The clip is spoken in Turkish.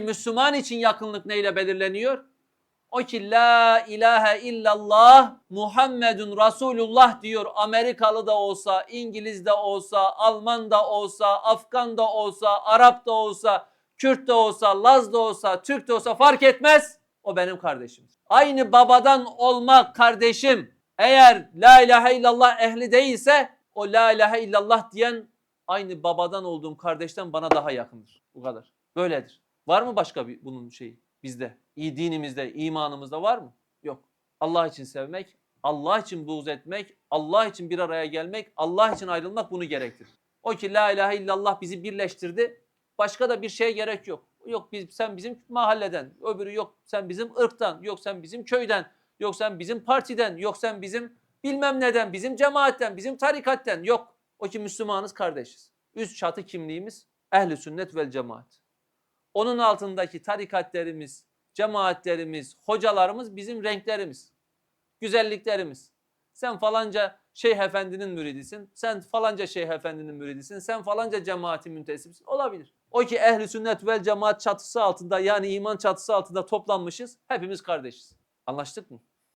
Müslüman için yakınlık neyle belirleniyor? O ki la ilahe illallah Muhammedun Resulullah diyor. Amerikalı da olsa, İngiliz de olsa, Alman da olsa, Afgan da olsa, Arap da olsa, Kürt de olsa, Laz da olsa, Türk de olsa fark etmez. O benim kardeşim. Aynı babadan olma kardeşim eğer la ilahe illallah ehli değilse o la ilahe illallah diyen aynı babadan olduğum kardeşten bana daha yakındır. Bu kadar. Böyledir. Var mı başka bir bunun şeyi bizde? İyi dinimizde, imanımızda var mı? Yok. Allah için sevmek, Allah için buğz etmek, Allah için bir araya gelmek, Allah için ayrılmak bunu gerektirir. O ki la ilahe illallah bizi birleştirdi. Başka da bir şeye gerek yok. Yok biz sen bizim mahalleden, öbürü yok sen bizim ırktan, yok sen bizim köyden, yok sen bizim partiden, yok sen bizim bilmem neden, bizim cemaatten, bizim tarikatten yok. O ki Müslümanız kardeşiz. Üst çatı kimliğimiz ehli sünnet vel cemaat. Onun altındaki tarikatlerimiz, cemaatlerimiz, hocalarımız bizim renklerimiz, güzelliklerimiz. Sen falanca şeyh efendinin müridisin, sen falanca şeyh efendinin müridisin, sen falanca cemaatin müntesipsin. Olabilir. O ki ehli sünnet vel cemaat çatısı altında yani iman çatısı altında toplanmışız. Hepimiz kardeşiz. Anlaştık mı?